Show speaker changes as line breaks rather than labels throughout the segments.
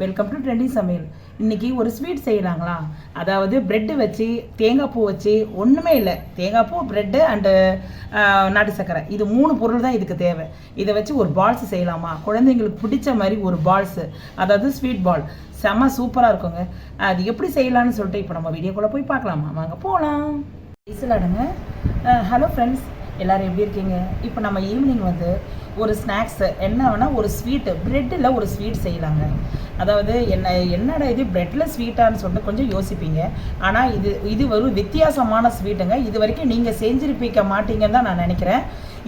Welcome to trending சமையல் இன்னைக்கு ஒரு ஸ்வீட் செய்யலாங்களா அதாவது பிரெட்டு வச்சு தேங்காய் பூ வச்சு ஒன்றுமே இல்லை. தேங்காய் பூ பிரெட்டு அண்டு நாட்டு சர்க்கரை. இது மூணு பொருள் தான் இதுக்கு தேவை. இதை வச்சு ஒரு பால்ஸ் செய்யலாமா? குழந்தைங்களுக்கு பிடிச்ச மாதிரி ஒரு பால்ஸு அதாவது ஸ்வீட் பால் செம்ம சூப்பராக இருக்குங்க. அது எப்படி செய்யலாம்னு சொல்லிட்டு இப்போ நம்ம வீடியோக்குள்ளே போய் பார்க்கலாமா? வாங்க போகலாம் இசலாடுங்க ஹலோ ஃப்ரெண்ட்ஸ் எல்லோரும் எப்படி இருக்கீங்க? இப்போ நம்ம ஈவினிங் வந்து ஒரு ஸ்நாக்ஸு என்ன வேணால் ஒரு ஸ்வீட்டு ப்ரெட்டில் ஒரு ஸ்வீட் செய்யலாங்க. அதாவது என்ன என்னடா இது ப்ரெட்டில் ஸ்வீட்டான்னு சொல்லிட்டு கொஞ்சம் யோசிப்பீங்க. ஆனால் இது இது ஒரு வித்தியாசமான ஸ்வீட்டுங்க இது வரைக்கும் நீங்கள் செஞ்சிருப்பிக்க மாட்டீங்கன்னு தான் நான் நினைக்கிறேன்.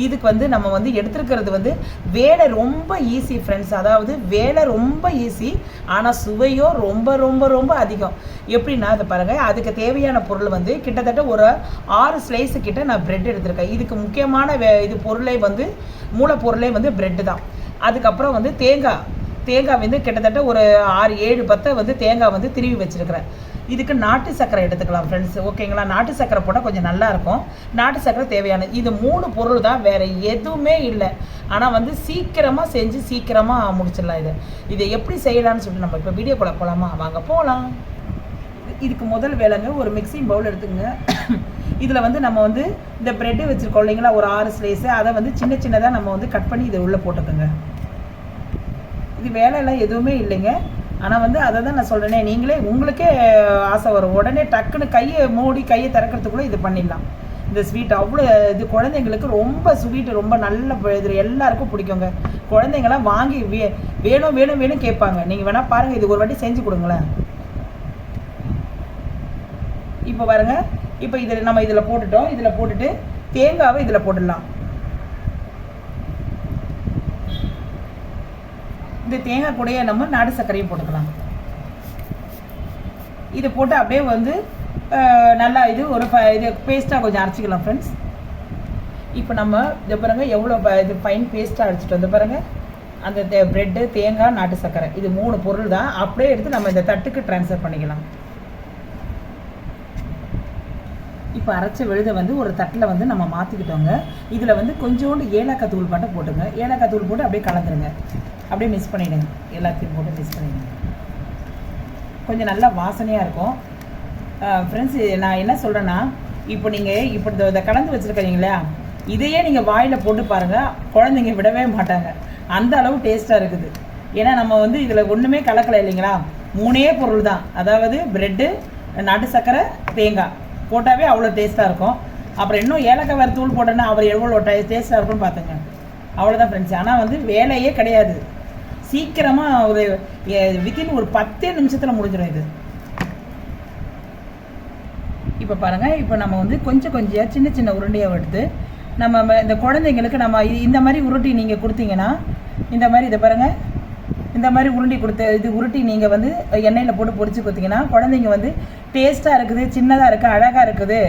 இதுக்கு வந்து நம்ம வந்து எடுத்துருக்கிறது வந்து வேலை ரொம்ப ஈஸி ஃப்ரெண்ட்ஸ் அதாவது வேலை ரொம்ப ஈஸி ஆனால் சுவையோ ரொம்ப ரொம்ப ரொம்ப அதிகம். எப்படின்னா அதை பாருங்கள் அதுக்கு தேவையான பொருள் வந்து கிட்டத்தட்ட ஒரு ஆறு ஸ்லைஸு கிட்ட நான் ப்ரெட் எடுத்திருக்கேன். இதுக்கு முக்கியமான வே இது பொருளை வந்து மூலப்பொருள் வந்து பிரெட்டு தான். அதுக்கப்புறம் வந்து தேங்காய் தேங்காய் வந்து கிட்டத்தட்ட ஒரு ஆறு ஏழு பத்தை வந்து தேங்காய் வந்து திருவி வச்சுருக்கிறேன். இதுக்கு நாட்டு சர்க்கரை எடுத்துக்கலாம் ஃப்ரெண்ட்ஸ் ஓகேங்களா? நாட்டு சர்க்கரை போட்டால் கொஞ்சம் நல்லாயிருக்கும் நாட்டு சர்க்கரை தேவையானது இது மூணு பொருள் தான் வேறு எதுவுமே இல்லை. ஆனால் வந்து சீக்கிரமாக செஞ்சு சீக்கிரமாக முடிச்சிடலாம் இது. இதை எப்படி செய்யலாம்னு சொல்லிட்டு நம்ம இப்போ வீடியோக்குள்ளே போகலாமா வாங்க போகலாம் இதுக்கு முதல் வேலைங்க ஒரு மிக்சிங் பவுல் எடுத்துங்க இதில் வந்து நம்ம வந்து இந்த ப்ரெட்டு வச்சுருக்கோம் இல்லைங்களா? ஒரு ஆறு ஸ்லைஸு அதை வந்து சின்ன சின்னதாக நம்ம வந்து கட் பண்ணி இதை உள்ளே போட்டுக்கோங்க. இது வேலையெல்லாம் எதுவுமே இல்லைங்க. ஆனால் வந்து அதை தான் நான் சொல்கிறேனே நீங்களே உங்களுக்கே ஆசை வரும். உடனே டக்குன்னு கையை மூடி கையை திறக்கிறதுக்குள்ளே இது பண்ணிடலாம். இந்த ஸ்வீட் அவ்வளோ இது குழந்தைங்களுக்கு ரொம்ப ஸ்வீட்டு ரொம்ப நல்ல இது எல்லாருக்கும் பிடிக்குங்க. குழந்தைங்களாம் வாங்கி வே வேணும் வேணும் வேணும் கேட்பாங்க. நீங்கள் வேணால் பாருங்கள் இது ஒரு வாட்டி செஞ்சு கொடுங்களேன். இப்போ பாருங்க. இப்போ இதில் நம்ம இதில் போட்டுட்டோம். இதில் போட்டுட்டு தேங்காவை இதில் போட்டுடலாம். இந்த தேங்காய் கூடயே நம்ம நாடு சர்க்கரையும் போட்டுக்கலாம். இதை போட்டு அப்படியே வந்து நல்லா இது ஒரு இது பேஸ்ட்டாக கொஞ்சம் அரைச்சிக்கலாம் ஃப்ரெண்ட்ஸ் இப்போ நம்ம இதை பாருங்கள் எவ்வளோ ப- இது ஃபைன் பேஸ்ட்டாக அரைச்சிட்டு வந்து பாருங்கள் அந்த தே ப்ரெட்டு தேங்காய் நாட்டு சர்க்கரை. இது மூணு பொருள் தான் அப்படியே எடுத்து நம்ம இந்த தட்டுக்கு ட்ரான்ஸ்ஃபர் பண்ணிக்கலாம். இப்போ அரைச்ச விழுதை வந்து ஒரு தட்டில் வந்து நம்ம மாற்றிக்கிட்டோங்க இதில் வந்து கொஞ்சோண்டு ஏலக்காய் தூள் மட்டும் போட்டுங்க. ஏலக்காய் தூள் போட்டு அப்படியே கலந்துருங்க. அப்படியே மிக்ஸ் பண்ணிவிடுங்க எல்லாத்தையும் போட்டு மிக்ஸ் பண்ணிவிடுங்க கொஞ்சம் நல்லா வாசனையாக இருக்கும். ஃப்ரெண்ட்ஸ் நான் என்ன சொல்கிறேன்னா இப்போ நீங்கள் இப்போ இந்த- இதை கலந்து வச்சுருக்கீங்களா இதையே நீங்கள் வாயில் போட்டு பாருங்கள் குழந்தைங்க விடவே மாட்டாங்க. அந்த அளவு டேஸ்ட்டாக இருக்குது. ஏன்னா நம்ம வந்து இதில் ஒன்றுமே கலக்கலை இல்லைங்களா? மூணே பொருள் தான். அதாவது ப்ரெட்டு நாட்டு சர்க்கரை தேங்காய். போட்டாவே அவ்வளோ டேஸ்ட்டாக இருக்கும். அப்புறம் இன்னும் ஏலக்காய் வேறு தூள் போட்டோன்னா அவர் எவ்வளோ டேஸ்ட்டாக இருக்கும்னு பார்த்துங்க. அவ்வளோதான் ஃப்ரெண்ட்ஸ் ஆனால் வந்து வேலையே கிடையாது. சீக்கிரமாக ஒரு வித்தின் ஒரு பத்தே நிமிஷத்தில் முடிஞ்சிடும் இது. இப்போ பாருங்கள் இப்போ நம்ம வந்து கொஞ்சம் கொஞ்சம் சின்ன சின்ன உருண்டையாக எடுத்து நம்ம இந்த குழந்தைங்களுக்கு நம்ம இந்த மாதிரி உருட்டி நீங்கள் கொடுத்தீங்கன்னா இந்த மாதிரி இதை பாருங்கள் இந்த மாதிரி உருண்டி கொடுத்து இது உருட்டி நீங்கள் வந்து எண்ணெயில் போட்டு பொடிச்சு கொடுத்தீங்கன்னா குழந்தைங்க வந்து டேஸ்ட்டாக இருக்குது சின்னதாக இருக்குது அழகாக இருக்குது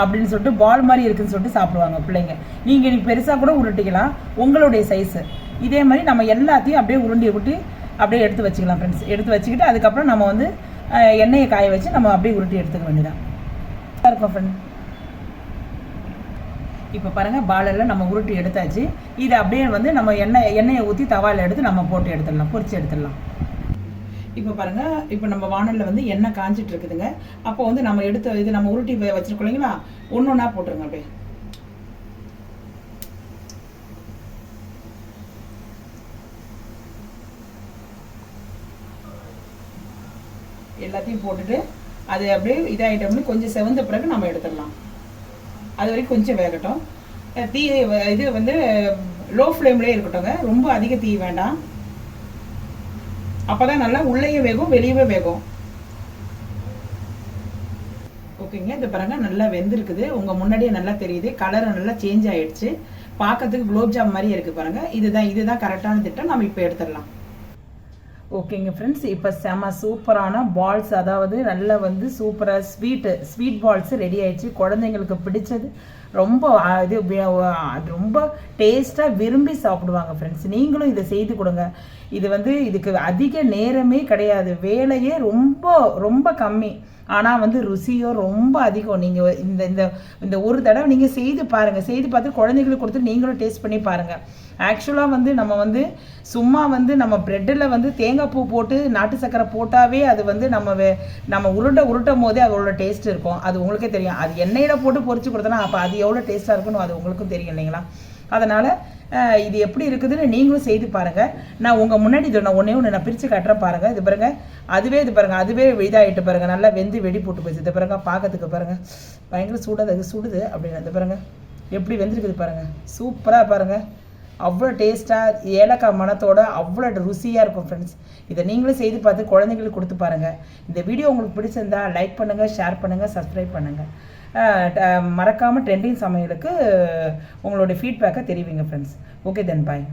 அப்படின்னு சொல்லிட்டு பால் மாதிரி இருக்குதுன்னு சொல்லிட்டு சாப்பிடுவாங்க பிள்ளைங்க. நீங்கள் இன்னைக்கு பெருசாக கூட உருட்டிக்கலாம். உங்களுடைய சைஸு இதே மாதிரி நம்ம எல்லாத்தையும் அப்படியே உருண்டி உருட்டி அப்படியே எடுத்து வச்சுக்கலாம் ஃப்ரெண்ட்ஸ் எடுத்து வச்சுக்கிட்டு அதுக்கப்புறம் நம்ம வந்து எண்ணெயை காய வச்சு நம்ம அப்படியே உருட்டி எடுத்துக்க வேண்டியதான் இருக்கும் ஃப்ரெண்ட் இப்போ பாருங்கள் பாலெல்லாம் நம்ம உருட்டி எடுத்தாச்சு. இதை அப்படியே வந்து நம்ம எண்ணெய் எண்ணெயை ஊற்றி தவாயில் எடுத்து நம்ம போட்டு எடுத்துடலாம் பொரித்து எடுத்துடலாம். இப்போ பாருங்க இப்போ நம்ம வானலில் வந்து எண்ணெய் காஞ்சிட்டு இருக்குதுங்க. அப்போ வந்து நம்ம எடுத்த இது நம்ம உருட்டி வச்சுருக்கோம் வச்சிருக்கோம் இல்லைங்களா? ஒன்று ஒன்றா போட்டுருங்க அப்படியே. எல்லாத்தையும் போட்டுட்டு அது அப்படியே இதாகிட்டோம்னு கொஞ்சம் செவந்த பிறகு நம்ம எடுத்துடலாம். அது வரைக்கும் கொஞ்சம் வேகட்டும். தீ இது வந்து லோ ஃப்ளேம்லேயே இருக்கட்டும்ங்க. ரொம்ப அதிக தீ வேண்டாம். அப்பதான் நல்லா உள்ளேயும் வேகும் வெளியவே வேகும். ஓகேங்க இந்த பாருங்க நல்லா வெந்திருக்குது. உங்கள் முன்னாடியே நல்லா தெரியுது. கலர் நல்லா சேஞ்ச் ஆயிடுச்சு. பார்க்கறதுக்கு குலோப்ஜாம் மாதிரி இருக்குது பாருங்க. இதுதான் இதுதான் கரெக்டான திட்டம். நம்ம இப்போ எடுத்துடலாம். ஓகேங்க ஃப்ரெண்ட்ஸ் இப்போ செம சூப்பரான பால்ஸ் அதாவது நல்ல வந்து சூப்பராக ஸ்வீட்டு ஸ்வீட் பால்ஸ் ரெடி ஆயிடுச்சு. குழந்தைங்களுக்கு பிடிச்சது. ரொம்ப இது ரொம்ப டேஸ்ட்டாக விரும்பி சாப்பிடுவாங்க ஃப்ரெண்ட்ஸ் நீங்களும் இதை செய்து கொடுங்க. இது வந்து இதுக்கு அதிக நேரமே கிடையாது. வேலையே ரொம்ப ரொம்ப கம்மி. ஆனால் வந்து ருசியோ ரொம்ப அதிகம். நீங்கள் இந்த இந்த இந்த ஒரு தடவை நீங்கள் செய்து பாருங்கள் செய்து பார்த்து குழந்தைங்களுக்கு கொடுத்து நீங்களும் டேஸ்ட் பண்ணி பாருங்கள் ஆக்சுவலாக வந்து நம்ம வந்து சும்மா வந்து நம்ம ப்ரெட்டில் வந்து தேங்காய் பூ போட்டு நாட்டு சக்கரை போட்டாவே அது வந்து நம்ம வே நம்ம உருண்டை உருட்டும் போதே அதோட டேஸ்ட் இருக்கும். அது உங்களுக்கே தெரியும். அது எண்ணெயில் போட்டு பொறிச்சு கொடுத்தோன்னா அப்போ அது எவ்வளோ டேஸ்ட்டாக இருக்குன்னு அது உங்களுக்கும் தெரியும் இல்லைங்களா? அதனால் இது எப்படி இருக்குதுன்னு நீங்களும் செய்து பாருங்கள் நான் உங்கள் முன்னாடி இதை நான் ஒன்றே ஒன்று நான் பிரித்து காட்டுறேன் பாருங்கள் இது பாருங்கள் அதுவே இது பாருங்கள் அதுவே இதாகிட்டு பாருங்கள் நல்லா வெந்து வெடி போட்டு போச்சு இது பாருங்கள் பார்க்கறதுக்கு பாருங்கள் பயங்கர சூடாக அது சுடுது. அப்படின்னு இது பாருங்கள் எப்படி வெந்திருக்குது பாருங்கள் சூப்பராக பாருங்கள் அவ்வளோ டேஸ்ட்டாக ஏலக்காய் மனத்தோட அவ்வளோ ருசியாக இருக்கும் ஃப்ரெண்ட்ஸ் இதை நீங்களும் செய்து பார்த்து குழந்தைங்களுக்கு கொடுத்து பாருங்கள் இந்த வீடியோ உங்களுக்கு பிடிச்சிருந்தா லைக் பண்ணுங்கள் ஷேர் பண்ணுங்கள் சப்ஸ்கிரைப் பண்ணுங்கள் மறக்காமல் ட்ரெண்டிங் சமையலுக்கு உங்களுடைய ஃபீட்பேக்கை தெரிவிங்க ஃப்ரெண்ட்ஸ் ஓகே தென் பாய்